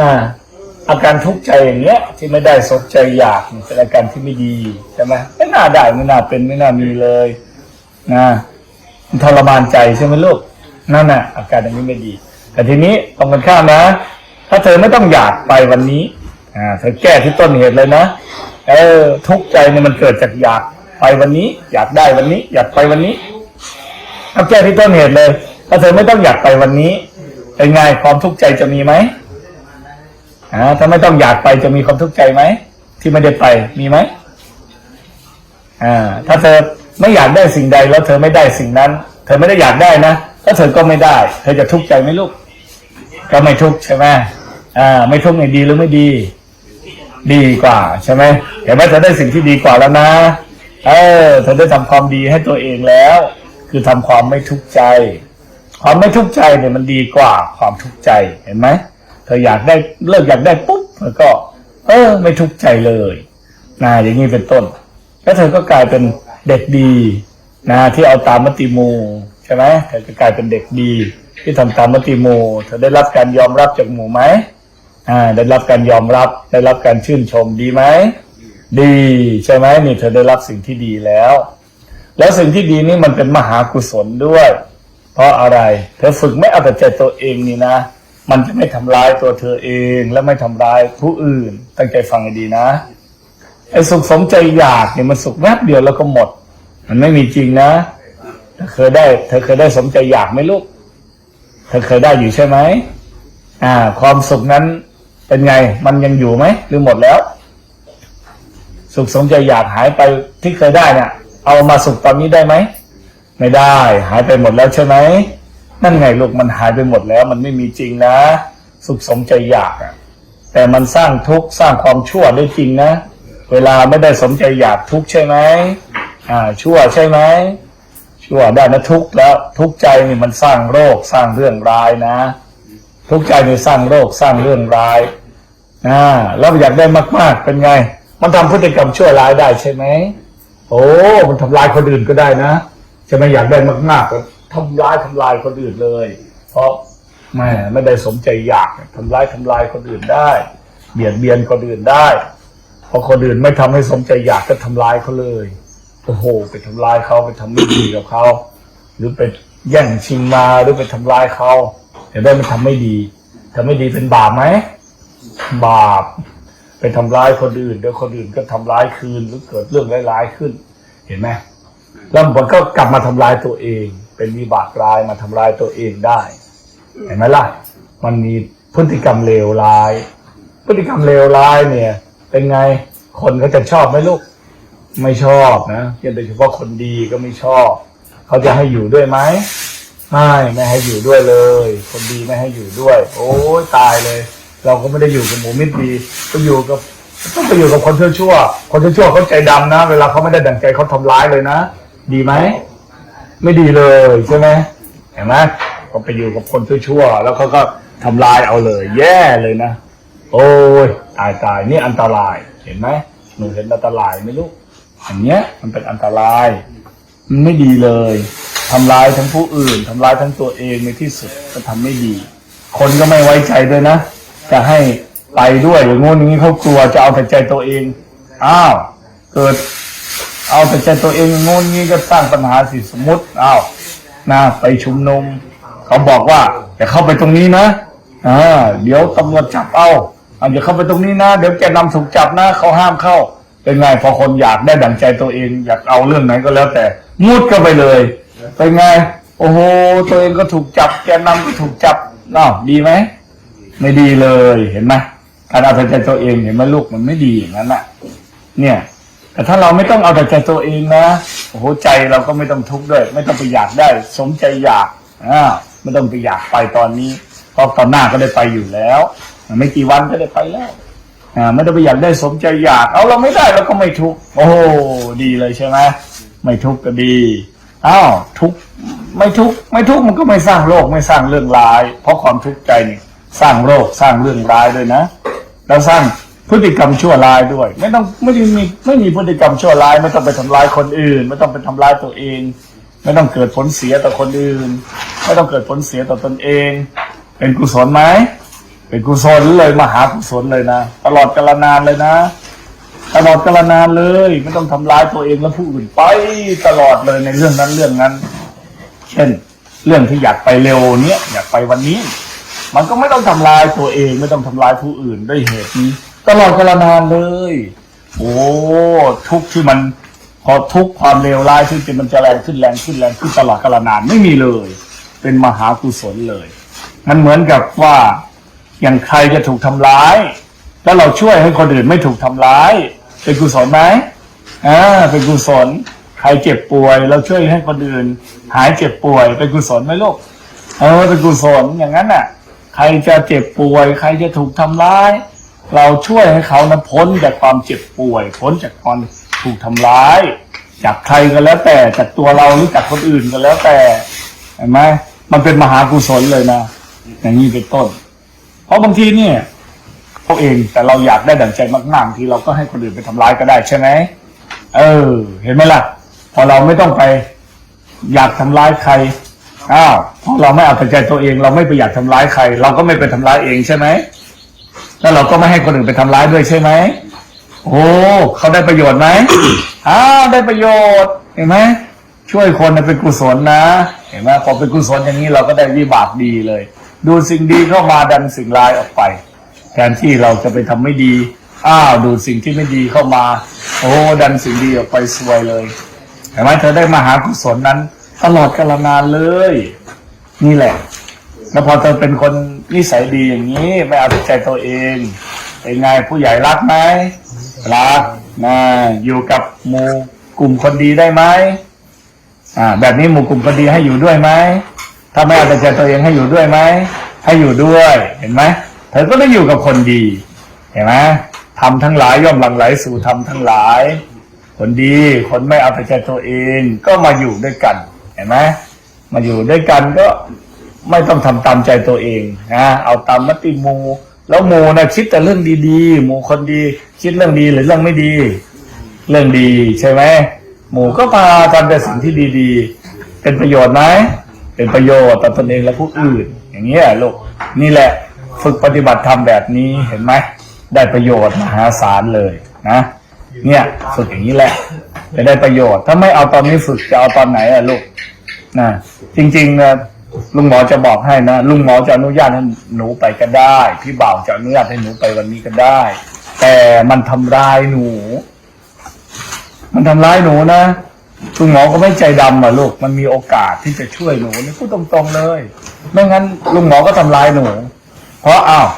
อ่าอาการทุกข์ใจอย่างเงี้ย ที่ไม่ได้สมใจอยากเป็นอาการที่ไม่ดีใช่ไหมไม่น่าได้ไม่น่าเป็นไม่น่ามีเลยนะทรมานใจใช่ไหมลูกนั่นน่ะ อาการอย่างนี้ไม่ดี แต่ทีนี้ตรงกันข้ามนะ ถ้าเธอไม่ต้องอยากไปวันนี้อ่าเธอแก้ที่ต้นเหตุเลยนะเออทุกข์ใจเนี่ยมันเกิดจากอยากไปวันนี้ อยากได้วันนี้ อยากไปวันนี้เอาแก้ที่ต้นเหตุเลย ถ้าเธอไม่ต้องอยากไปวันนี้เป็นไงความทุกข์ใจจะมีไหม อ่าถ้าไม่ต้องอยากไปจะมีความทุกข์ใจไหมที่ไม่ได้ไปมีไหมอ่า ถ้าเธอไม่อยากได้สิ่งใดแล้วเธอไม่ได้สิ่งนั้น เธอไม่ได้อยากได้นะถ้าเธอก็ไม่ได้ เธอจะทุกข์ใจไหมลูก ก็ไม่ทุกข์ใช่ไหมอ่า ไม่ทุกข์เนี่ยดีหรือไม่ดี ดีกว่าใช่ไหมเห็นไหมเธอได้สิ่งที่ดีกว่าแล้วนะเออเธอได้ทำความดีให้ตัวเองแล้ว คือทำความไม่ทุกข์ใจ ความไม่ทุกข์ใจเนี่ยมันดีกว่าความทุกข์ใจเห็นไหม เธออยากได้เลิกอยากได้ปุ๊บเธอก็ เออ ไม่ทุกข์ใจเลยนะอย่างนี้เป็นต้น แล้วเธอก็กลายเป็นเด็กดีนะที่เอาตามมติหมูใช่ไหมเธอก็กลายเป็นเด็กดี ที่ทำตามมติหมูเธอได้รับการยอมรับจากหมู่ไหมอ่าได้รับการยอมรับได้รับการชื่นชมดีไหมดีใช่ไหมนี่เธอได้รับสิ่งที่ดีแล้ว แล้วสิ่งที่ดีนี่มันเป็นมหากุศลด้วย เพราะอะไร เธอฝึกไม่เอาแต่ใจตัวเองนี่นะ มันจะไม่ทำร้ายตัวเธอเองและไม่ทำร้ายผู้อื่น ตั้งใจฟังให้ดีนะไอ้สุขสมใจอยากเนี่ยมันสุขแวบเดียวแล้วก็หมด มันไม่มีจริงนะเธอเคยได้ เธอเคยได้สมใจอยากไหมลูก เธอเคยได้อยู่ใช่ไหมอ่า ความสุขนั้นเป็นไง มันยังอยู่ไหมหรือหมดแล้ว สุขสมใจอยากหายไปที่เคยได้เนี่ยเอามาสุขตอนนี้ได้ไหม ไม่ได้ หายไปหมดแล้วใช่ไหม นั่นไงลูกมันหายไปหมดแล้ว มันไม่มีจริงนะ สุขสมใจอยากอะแต่มันสร้างทุกข์สร้างความชั่วได้จริงนะ เวลาไม่ได้สมใจอยากทุกข์ใช่ไหมอ่า ชั่วใช่ไหมชั่วได้นะทุกข์แล้วทุกข์ใจนี่มันสร้างโรคสร้างเรื่องร้ายนะ ทุกข์ใจนี่สร้างโรคสร้างเรื่องร้ายอ่าแล้วอยากได้มาก ๆ เป็นไง มันทำพฤติกรรมชั่วร้ายได้ใช่ไหมโอ้มันทำลายคนอื่นก็ได้นะใช่ไหมอยากได้มากๆ ทำร้ายทำลายคนอื่นเลย เพราะแม่ไม่ได้สมใจอยากทำร้ายทำลายคนอื่นได้ เบียดเบียนคนอื่นได้พอคนอื่นไม่ทำให้สมใจอยากก็ทำร้ายเขาเลย โอ้โห ไปทำร้ายเขาไปทำไม่ดีกับเขา หรือไปแย่งชิงมาหรือไปทำร้ายเขาเห็นได้มันทำไม่ดีทำไม่ดีเป็นบาปไหม บาป ไปทำร้ายคนอื่นเดี๋ยวคนอื่นก็ทำร้ายคืนหรือเกิดเรื่องร้ายๆขึ้น เห็นไหมแล้วมันก็กลับมาทำลายตัวเอง เป็นวิบากร้ายมาทำลายตัวเองได้ เห็นไหมล่ะ มันมีพฤติกรรมเลวร้าย พฤติกรรมเลวร้ายเนี่ย เป็นไงคนเขาจะชอบไหมลูก ไม่ชอบนะโดยเฉพาะคนดีก็ไม่ชอบ เขาจะให้อยู่ด้วยไหมไม่ไม่ให้อยู่ด้วยเลย คนดีไม่ให้อยู่ด้วย โอ้ยตายเลย เราก็ไม่ได้อยู่กับหมูมิตรดีก็อยู่กับต้องไปอยู่กับคนชั่วๆคนชั่วๆเขาใจดำนะ เวลาเขาไม่ได้ดั่งใจเขาทำร้ายเลยนะ ดีไหม ไม่ดีเลยใช่ไหมเห็นไหมก็ไปอยู่กับคนชั่วๆแล้วเขาก็ทำลายเอาเลย แย่เลยนะ โอ้ยตายตายนี่อันตราย เห็นไหมหนูเห็นอันตรายไหมลูกอย่างเงี้ย มันเป็นอันตรายมันไม่ดีเลยทำร้ายทั้งผู้อื่นทำร้ายทั้งตัวเองในที่สุดก็ทำไม่ดี คนก็ไม่ไว้ใจด้วยนะ จะให้ไปด้วยอย่างงู้นอย่างนี้เขากลัวจะเอาแต่ใจตัวเอง อ้าว เกิด เอาแต่ใจตัวเองงงู้นงี้ก็สร้างปัญหาสิสมมติอ้าวนะไปชุมนุม เขาบอกว่าอย่าเข้าไปตรงนี้นะอ่าเดี๋ยวตำรวจจับเอาอาอย่าเข้าไปตรงนี้นะ เดี๋ยวแกนำถูกจับนะเขาห้ามเข้า เป็นไงพอคนอยากได้ดั่งใจตัวเอง อยากเอาเรื่องไหนก็แล้วแต่มุดก็ไปเลย เป็นไง โอ้โหตัวเองก็ถูกจับ แกนนำก็ถูกจับอ้าวดีไหมไม่ดีเลยเห็นไหมการเอาแต่ใจตัวเองเห็นไหมลูกมันไม่ดีอย่างนั้นน่ะ เนี่ย แต่ถ้าเราไม่ต้องเอาแต่ใจตัวเองนะโอ้โหใจเราก็ไม่ต้องทุกข์ด้วย ไม่ต้องไปอยากได้ สมใจอยากอ่าไม่ต้องไปอยากไปตอนนี้เพราะตอนหน้าก็ได้ไปอยู่แล้ว ไม่กี่วันก็ได้ไปแล้วอ่าไม่ต้องไปอยากได้สมใจอยาก เอาเราไม่ได้เราก็ไม่ทุกข์โอ้โดีเลยใช่ไหมไม่ทุกข์ก็ดีอ้าวทุกข์ไม่ทุกข์ไม่ทุกข์มันก็ไม่สร้างโรคไม่สร้างเรื่องร้าย เพราะความทุกข์ใจนี่สร้างโรคสร้างเรื่องร้ายด้วยนะ แล้วสร้าง พฤติกรรมชั่วร้ายด้วย ไม่ต้องไม่ได้มีไม่มีพฤติกรรมชั่วร้าย ไม่ต้องไปทำร้ายคนอื่น ไม่ต้องไปทำร้ายตัวเอง ไม่ต้องเกิดผลเสียต่อคนอื่น ไม่ต้องเกิดผลเสียต่อตนเอง เป็นกุศลไหมเป็นกุศลเลยมหากุศลเลยนะตลอดกาลนานเลยนะ ตลอดกาลนานเลย ไม่ต้องทำร้ายตัวเองและผู้อื่นไปตลอดเลยในเรื่องนั้นเรื่องนั้น เช่น เรื่องที่อยากไปเร็วเนี้ยอยากไปวันนี้ มันก็ไม่ต้องทำลายตัวเอง ไม่ต้องทำลายผู้อื่นด้วยเหตุนี้ ตลอดกาลนานเลย โอ้ทุกที่มันพอทุกความเลวร้ายที่จะมันจะแรงขึ้นแรงขึ้นแรงขึ้นตลอดกาลนานไม่มีเลย เป็นมหากุศลเลย มันเหมือนกับว่าอย่างใครจะถูกทำร้าย แล้วเราช่วยให้คนอื่นไม่ถูกทำร้าย เป็นกุศลไหมอ่าเป็นกุศลใครเจ็บป่วย เราช่วยให้คนอื่น หายเจ็บป่วย เป็นกุศลไหมลูกเออเป็นกุศลอย่างนั้นน่ะ ใครจะเจ็บป่วย ใครจะถูกทำร้าย เราช่วยให้เขานะพ้นจากความเจ็บป่วย พ้นจากความถูกทำร้าย จากใครก็แล้วแต่จากตัวเราหรือจากคนอื่นก็แล้วแต่เห็นไหมมันเป็นมหากุศลเลยนะอย่างนี้เป็นต้น เพราะบางทีเนี่ยเขาเองแต่เราอยากได้ดั่งใจมากๆบางทีเราก็ให้คนอื่นไปทำร้ายก็ได้ใช่ไหมเออ เห็นไหมล่ะ พอเราไม่ต้องไป อยากทำร้ายใครอ้าวเพราะเราไม่เอาแต่ใจตัวเอง เราไม่ไปอยากทำร้ายใคร เราก็ไม่ไปทำร้ายเองใช่ไหม แล้วเราก็ไม่ให้คนอื่นไปทำร้ายด้วยใช่ไหมโอ้เขาได้ประโยชน์ไหมอ้าวได้ประโยชน์เห็นไหมช่วยคนน่ะเป็นกุศลนะ เห็นไหมพอเป็นกุศลอย่างนี้เราก็ได้วิบากดีเลย ดูสิ่งดีเข้ามาดันสิ่งร้ายออกไปแทนที่เราจะไปทำไม่ดีอ้าวดูสิ่งที่ไม่ดีเข้ามา โอ้ดันสิ่งดีออกไปซวยเลยเห็นไหมเธอได้มาหากุศลนั้น ตลอดกาลนานเลย นี่แหละ แล้วพอเธอเป็นคน นิสัยดีอย่างนี้ไม่เอาแต่ใจตัวเองเป็นไงผู้ใหญ่รักไหมรักนะอยู่กับหมู่กลุ่มคนดีได้ไหมอ่า แบบนี้หมู่กลุ่มคนดีให้อยู่ด้วยไหมถ้าไม่เอาแต่ใจตัวเองให้อยู่ด้วยไหมให้อยู่ด้วยเห็นไหมเธอก็ได้อยู่กับคนดีเห็นไหมทำทั้งหลายย่อมหลั่งไหลสู่ทำทั้งหลาย คนดีคนไม่เอาแต่ใจตัวเองก็มาอยู่ด้วยกัน เห็นไหมมาอยู่ด้วยกันก็ ไม่ต้องทำตามใจตัวเองนะเอาตามมติมู แล้วมูนะคิดแต่เรื่องดีๆหมูคนดี คิดเรื่องดีหรือเรื่องไม่ดี เรื่องดีใช่ไหมหมูก็พาทำแต่สิ่งที่ดีๆ เป็นประโยชน์ไหมเป็นประโยชน์ต่อตนเองและผู้อื่น อย่างเงี้ยลูกนี่แหละฝึกปฏิบัติธรรมแบบนี้เห็นไหมได้ประโยชน์มหาศาลเลยนะเนี่ยฝึกอย่างนี้แหละจะได้ประโยชน์ ถ้าไม่เอาตอนนี้ฝึกจะเอาตอนไหนอะลูกนะจริงๆนะ ลุงหมอจะบอกให้นะลุงหมอจะอนุญาตให้หนูไปก็ได้ พี่บ่าวจะอนุญาตให้หนูไปวันนี้ก็ได้ แต่มันทำร้ายหนู มันทำร้ายหนูนะลุงหมอก็ไม่ใจดำอะลูกมันมีโอกาสที่จะช่วยหนูนี่พูดตรงๆเลยไม่งั้นลุงหมอก็ทำร้ายหนู เพราะอ้าว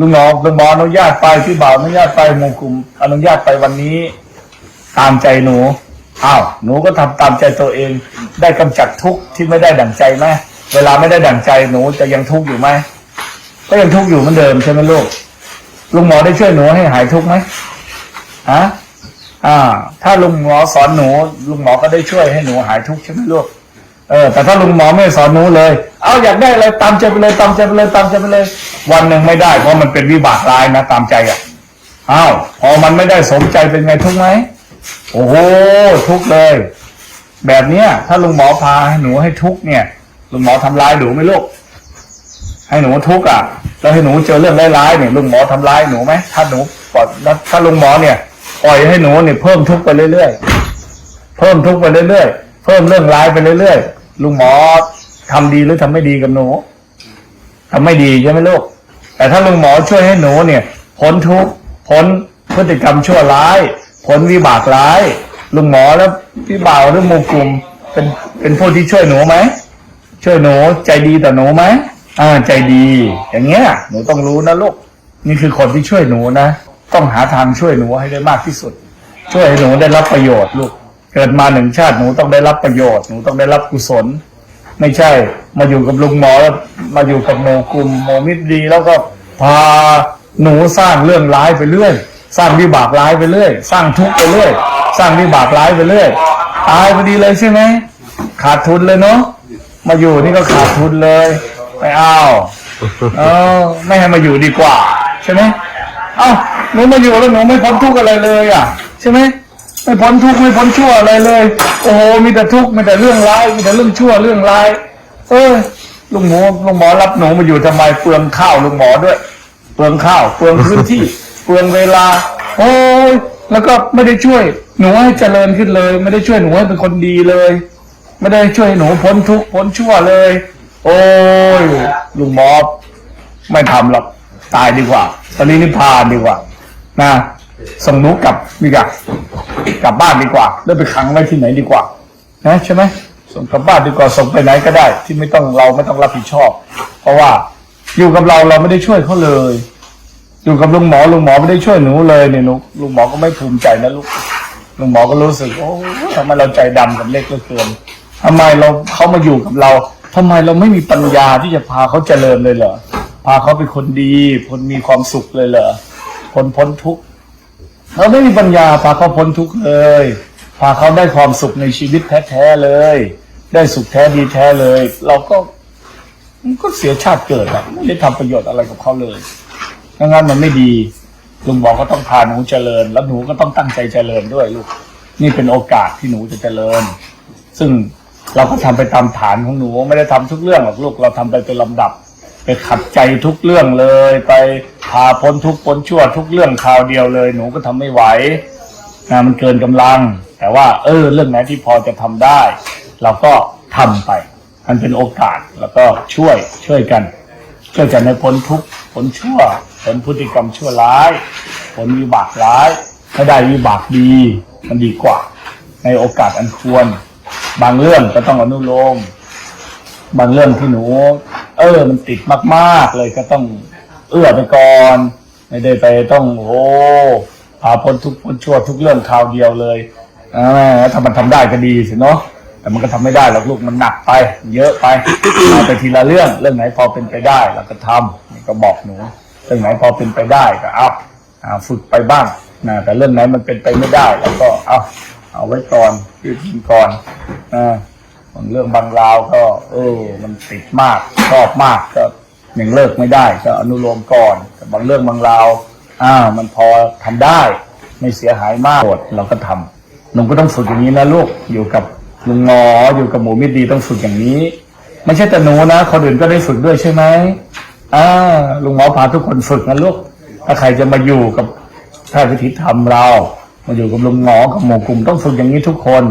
ลุงหมอลุงหมออนุญาตไปพี่บ่าวอนุญาตไปมู่กลุ่มอนุญาตไปวันนี้ ตามใจหนูอ้าวหนูก็ทำตามใจตัวเอง ได้กำจัดทุกข์ที่ไม่ได้ดั่งใจไหม เวลาไม่ได้ดั่งใจหนูจะยังทุกข์อยู่ไหมก็ยังทุกข์อยู่เหมือนเดิมใช่ไหมลูกลุงหมอได้ช่วยหนูให้หายทุกข์ไหมฮะอ่า ถ้าลุงหมอสอนหนู ลุงหมอก็ได้ช่วยให้หนูหายทุกข์ใช่ไหมลูกเออแต่ถ้าลุงหมอไม่สอนหนูเลย เอาอยากได้อะไรตามใจไปเลยตามใจไปเลยตามใจไปเลย วันหนึ่งไม่ได้เพราะมันเป็นวิบากร้ายนะตามใจอะอ้าวพอมันไม่ได้สมใจเป็นไงทุกข์ไหมโอ้โหทุกข์เลย แบบเนี้ย ถ้าลุงหมอพาให้หนูให้ทุกข์เนี่ย ลุงหมอทำร้ายหนูไหมลูก ให้หนูทุกข์อะ แล้วให้หนูเจอเรื่องร้ายๆเนี่ยลุงหมอทำร้ายหนูไหมถ้าหนูปล่อยถ้าลุงหมอเนี่ยปล่อยให้หนูเนี่ยเพิ่มทุกข์ไปเรื่อยๆ เพิ่มทุกข์ไปเรื่อยๆ เพิ่มเรื่องร้ายไปเรื่อยๆ ลุงหมอทำดีหรือทำไม่ดีกับหนูทำไม่ดีใช่ไหมลูก แต่ถ้าลุงหมอช่วยให้หนูเนี่ยพ้นทุกข์พ้นพฤติกรรมชั่วร้ายพ้นวิบากร้าย ลุงหมอแล้วพี่บ่าวหรือหมู่กลุ่มเป็นเป็นผู้ที่ช่วยหนูไหม ช่วยหนูใจดีต่อหนูไหมอ่าใจดี อย่างเงี้ยหนูต้องรู้นะลูกนี่คือคนที่ช่วยหนูนะต้องหาทางช่วยหนูให้ได้มากที่สุด ช่วยให้หนูได้รับประโยชน์ลูกเกิดมาหนึ่งชาติหนูต้องได้รับประโยชน์หนูต้องได้รับกุศล ไม่ใช่ มาอยู่กับลุงหมอแล้วมาอยู่กับโมกลุ่มโมมิตรดี แล้วก็พาหนูสร้างเรื่องร้ายไปเรื่อยสร้างวิบากร้ายไปเรื่อยสร้างทุกข์ไปเรื่อยสร้างวิบากร้ายไปเรื่อยตายพอดีเลยใช่ไหมขาดทุนเลยเนาะ มาอยู่นี่ก็ขาดทุนเลยไม่เอาเออไม่ให้มาอยู่ดีกว่า ใช่ไหมเอ้าหนูมาอยู่แล้วหนูไม่พ้นทุกข์อะไรเลยอะ ใช่ไหมไม่พ้นทุกข์ไม่พ้นชั่วอะไรเลย โอ้โหมีแต่ทุกข์มีแต่เรื่องร้ายมีแต่เรื่องชั่วเรื่องร้าย เออลุงหมูลุงหมอรับหนูมาอยู่ทำไมเปลืองข้าวลุงหมอด้วย เปลืองข้าวเปลืองพื้นที่ เปลืองเวลา โอ้ยแล้วก็ไม่ได้ช่วย หนูให้เจริญขึ้นเลย ไม่ได้ช่วยหนูให้เป็นคนดีเลย ไม่ได้ช่วยหนูพ้นทุกข์พ้นชั่วเลย โอ้ยลุงหมอไม่ทำหรอกตายดีกว่าตอนนี้นิพพานดีกว่า นะส่งหนูกลับดีกว่ากลับบ้านดีกว่า แล้วไปขังไว้ที่ไหนดีกว่า นะใช่ไหมส่งกลับบ้านดีกว่าส่งไปไหนก็ได้ ที่ไม่ต้องเราไม่ต้องรับผิดชอบ เพราะว่าอยู่กับเราเราไม่ได้ช่วยเขาเลย อยู่กับลุงหมอลุงหมอไม่ได้ช่วยหนูเลยเนี่ยหนูลุงหมอก็ไม่ภูมิใจนะลูกลุงหมอก็รู้สึกโอ้ทำไมเราใจดำกับเล็กเหลือเกิน ทำไมเราเขามาอยู่กับเราทำไมเราไม่มีปัญญาที่จะพาเขาเจริญเลยเหรอพาเขาเป็นคนดีคนมีความสุขเลยเหรอคนพ้นทุกข์เราไม่มีปัญญาพาเขาพ้นทุกข์เลย พาเขาได้ความสุขในชีวิตแท้ๆเลย ได้สุขแท้ดีแท้เลย เราก็มันก็เสียชาติเกิดอะไม่ได้ทำประโยชน์อะไรกับเขาเลยดังนั้นมันไม่ดีลุงบอกก็ต้องพาหนูเจริญ แล้วหนูก็ต้องตั้งใจเจริญด้วยลูกนี่เป็นโอกาสที่หนูจะเจริญ ซึ่ง เราก็ทำไปตามฐานของหนูไม่ได้ทำทุกเรื่องหรอกลูกเราทำไปเป็นลำดับ ไปขัดใจทุกเรื่องเลย ไปพาพ้นทุกพ้นชั่วทุกเรื่องคราวเดียวเลย หนูก็ทำไม่ไหวนะมันเกินกำลัง แต่ว่า เออ เรื่องไหนที่พอจะทำได้ เราก็ทำไป มันเป็นโอกาสแล้วก็ช่วยช่วยกันช่วยกันในพ้นทุกพ้นชั่วพ้นพฤติกรรมชั่วร้ายพ้นวิบากร้ายถ้าได้วิบากดี มันดีกว่า ในโอกาสอันควร บางเรื่องก็ต้องอนุโลม บางเรื่องที่หนู เออ มันติดมากๆเลยก็ต้องเอื้อไปก่อน ไม่ได้ไปต้องโอ้พาพ้นทุกพ้นชั่วทุกเรื่องคราวเดียวเลยอ่ถ้ามันทำได้ก็ดีสิเนาะแต่มันก็ทำไม่ได้หรอกลูกมันหนักไป เยอะไปเอาไปทีละเรื่องเรื่องไหนพอเป็นไปได้เราก็ทำนี่ก็บอกหนู เรื่องไหนพอเป็นไปได้ก็เอาเอาฝึกไปบ้างนะแต่เรื่องไหนมันเป็นไปไม่ได้ แล้วก็เอา เอาไว้ก่อนยืดทิ้งก่อนอ่าบางเรื่องบางราวก็ เออ มันติดมากชอบมากก็ยังเลิกไม่ได้ ก็อนุโลมก่อนแต่บางเรื่องบางราวอ่ามันพอทำได้ ไม่เสียหายมากเราก็ทำหนุ่มก็ต้องฝึกอย่างนี้นะลูกอยู่กับลุงหมออยู่กับหมูมิตรดีต้องฝึกอย่างนี้ ไม่ใช่แต่หนูนะคนอื่นก็ได้ฝึกด้วยใช่ไหมอ่าลุงหมอพาทุกคนฝึกนะลูกถ้าใครจะมาอยู่กับทย์วิถีธรรมเรา มาอยู่กับลุงหมอกับหมู่กลุ่มต้องฝึกอย่างนี้ทุกคน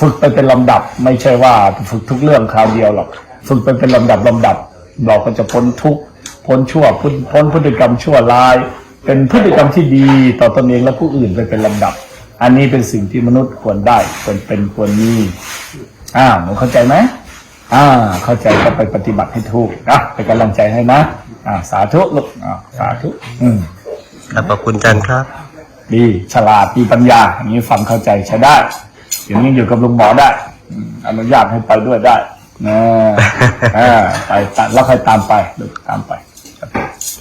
ฝึกไปเป็นลำดับ ไม่ใช่ว่าฝึกทุกเรื่องคราวเดียวหรอก ฝึกไปเป็นลำดับลำดับ เราก็จะพ้นทุกพ้นชั่วพ้นพ้นพฤติกรรมชั่วร้าย เป็นพฤติกรรมที่ดีต่อตนเองและผู้อื่นไปเป็นลำดับ อันนี้เป็นสิ่งที่มนุษย์ควรได้ควรเป็นควรมีอ่าหนูเข้าใจไหมอ่า เข้าใจก็ไปปฏิบัติให้ถูกนะเป็นกำลังใจให้นะ อ่า สาธุลูกอ่าสาธุ อืมขอบคุณจันครับ ดีฉลาดมีปัญญา อย่างนี้ฟังเข้าใจใช้ได้ อย่างนี้อยู่กับลุงหมอได้อืมอนุญาตให้ไปด้วยได้นะอ่าไปตามแล้วใครตามไปลูกตามไป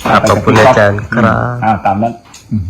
ครับขอบคุณอาจารย์ครับอ่าตามนั้นอืม